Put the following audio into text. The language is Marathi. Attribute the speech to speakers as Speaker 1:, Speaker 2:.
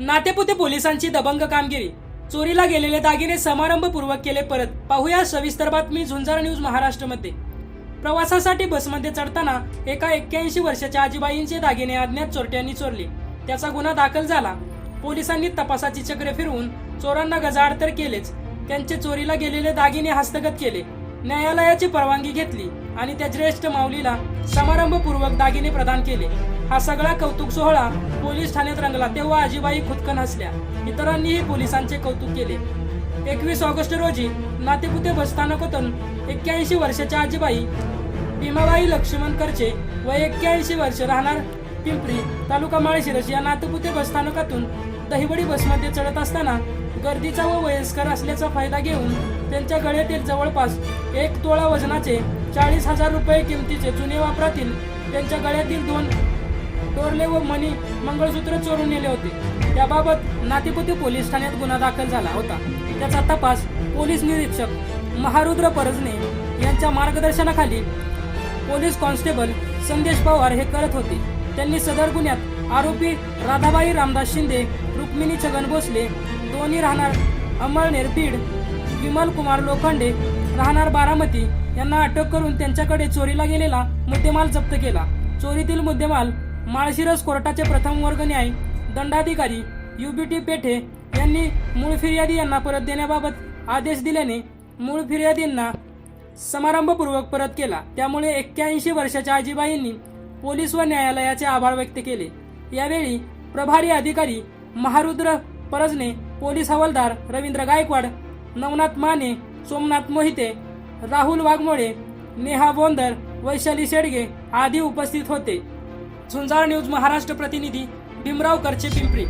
Speaker 1: नातेपुते पोलिसांची दबंग कामगिरी. चोरीला गेलेले दागिने समारंभपूर्वक केले परत. पाहूया सविस्तर बातमी झुंजार न्यूज महाराष्ट्रमध्ये. प्रवासासाठी बसमध्ये चढताना एका एक्क्याऐंशी वर्षाच्या आजीबाईंचे दागिने अज्ञात चोरट्यांनी चोरले. त्याचा गुन्हा दाखल झाला. पोलिसांनी तपासाची चक्रे फिरवून चोरांना गजाआड तर केलेच. त्यांचे चोरीला गेलेले दागिने हस्तगत केले. न्यायालयाची परवानगी घेतली आणि त्या ज्येष्ठ माऊलीला समारंभपूर्वक दागिने प्रदान केले. हा सगळा कौतुक सोहळा पोलीस ठाण्यात रंगला तेव्हा आजीबाई खुदकन हसल्या. इतरांनीही पोलिसांचे कौतुक केले. एकवीस ऑगस्ट रोजी नातेपुते बसस्थानकातून एक्क्याऐंशी वर्षाच्या आजीबाई भीमाबाई लक्ष्मण करचे व एक्क्याऐंशी वर्ष राहणार पिंपरी तालुका माळशिरस या नातेपुते बसस्थानकातून दहिवडी बसमध्ये चढत असताना गर्दीचा व वयस्कर असल्याचा फायदा घेऊन त्यांच्या गळ्यातील जवळपास एक तोळा वजनाचे चाळीस हजार रुपये किमतीचे जुने वापरातील त्यांच्या गळ्यातील दोन डोरले व मणी मंगळसूत्र चोरून नेले होते. त्याबाबत नातेपुते पोलीस ठाण्यात गुन्हा दाखल झाला होता. त्याचा तपास पोलीस निरीक्षक महारुद्र परजने यांच्या मार्गदर्शनाखाली पोलीस कॉन्स्टेबल संदेश पवार हे करत होते. त्यांनी सदर गुन्ह्यात आरोपी राधाबाई रामदास शिंदे रुक्मिणी छगन भोसले दोन्ही राहणार अमळनेर बीड विमल कुमार लोखंडे राहणार बारामती यांना अटक करून त्यांच्याकडे चोरीला गेलेला मुद्देमाल जप्त केला. चोरीतील मुद्देमाल माळशिरस कोर्टाचे प्रथम वर्ग न्याय दंडाधिकारी युबीटी पेठे यांनी मूळ फिर्यादी यांना परत देण्याबाबत आदेश दिल्याने मूळ फिर्यादींना समारंभपूर्वक परत केला. त्यामुळे एक्क्याऐंशी वर्षाच्या आजीबाईंनी पोलीस व न्यायालयाचे आभार व्यक्त केले. यावेळी प्रभारी अधिकारी महारुद्र परजने पोलीस हवालदार रवींद्र गायकवाड नवनाथ माने सोमनाथ मोहिते राहुल वाघमोळे नेहा बोंदर वैशाली शेडगे आदी उपस्थित होते. झुंजार न्यूज महाराष्ट्र प्रतिनिधी भीमराव करचे पिंपरी.